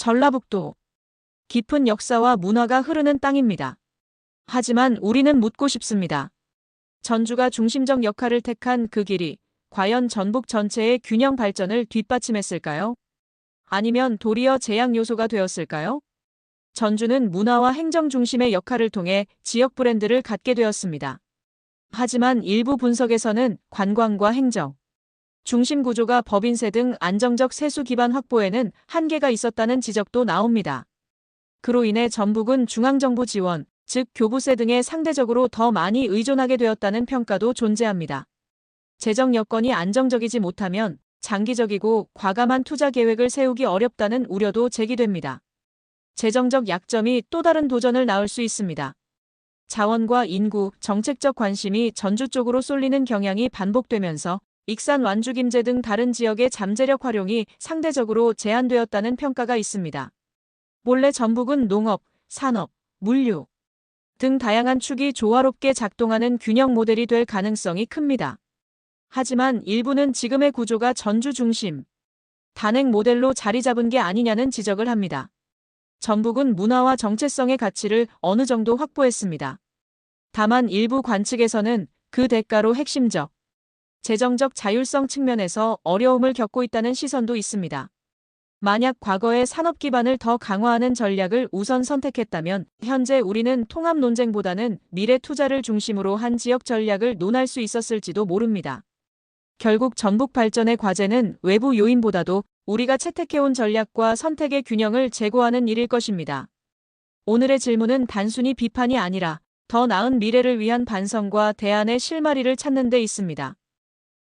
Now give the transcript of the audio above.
전라북도. 깊은 역사와 문화가 흐르는 땅입니다. 하지만 우리는 묻고 싶습니다. 전주가 중심적 역할을 택한 그 길이 과연 전북 전체의 균형 발전을 뒷받침했을까요? 아니면 도리어 제약 요소가 되었을까요? 전주는 문화와 행정 중심의 역할을 통해 지역 브랜드를 갖게 되었습니다. 하지만 일부 분석에서는 관광과 행정, 중심 구조가 법인세 등 안정적 세수 기반 확보에는 한계가 있었다는 지적도 나옵니다. 그로 인해 전북은 중앙정부 지원, 즉 교부세 등에 상대적으로 더 많이 의존하게 되었다는 평가도 존재합니다. 재정 여건이 안정적이지 못하면 장기적이고 과감한 투자 계획을 세우기 어렵다는 우려도 제기됩니다. 재정적 약점이 또 다른 도전을 낳을 수 있습니다. 자원과 인구, 정책적 관심이 전주 쪽으로 쏠리는 경향이 반복되면서 익산 완주 김제 등 다른 지역의 잠재력 활용이 상대적으로 제한되었다는 평가가 있습니다. 본래 전북은 농업, 산업, 물류 등 다양한 축이 조화롭게 작동하는 균형 모델이 될 가능성이 큽니다. 하지만 일부는 지금의 구조가 전주 중심, 단행 모델로 자리 잡은 게 아니냐는 지적을 합니다. 전북은 문화와 정체성의 가치를 어느 정도 확보했습니다. 다만 일부 관측에서는 그 대가로 핵심적, 재정적 자율성 측면에서 어려움을 겪고 있다는 시선도 있습니다. 만약 과거의 산업 기반을 더 강화하는 전략을 우선 선택했다면 현재 우리는 통합 논쟁보다는 미래 투자를 중심으로 한 지역 전략을 논할 수 있었을지도 모릅니다. 결국 전북 발전의 과제는 외부 요인보다도 우리가 채택해온 전략과 선택의 균형을 제고하는 일일 것입니다. 오늘의 질문은 단순히 비판이 아니라 더 나은 미래를 위한 반성과 대안의 실마리를 찾는 데 있습니다.